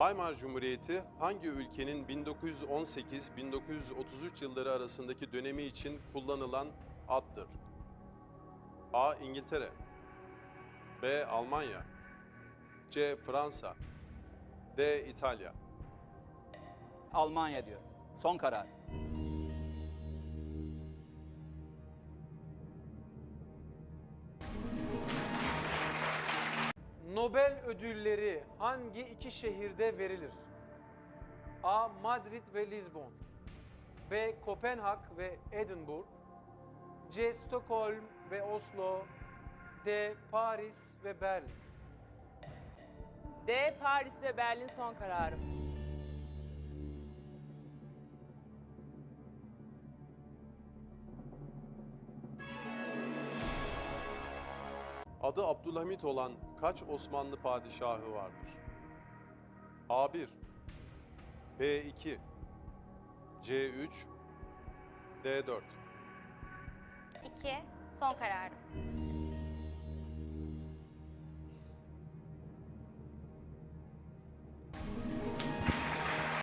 Weimar Cumhuriyeti hangi ülkenin 1918-1933 yılları arasındaki dönemi için kullanılan addır? A. İngiltere B. Almanya C. Fransa D. İtalya Almanya diyor. Son karar. Nobel ödülleri hangi iki şehirde verilir? A. Madrid ve Lisbon B. Kopenhag ve Edinburgh C. Stockholm ve Oslo D. Paris ve Berlin D. Paris ve Berlin son kararım. Adı Abdülhamit olan kaç Osmanlı padişahı vardır? A1 B2 C3 D4 2. Son kararım.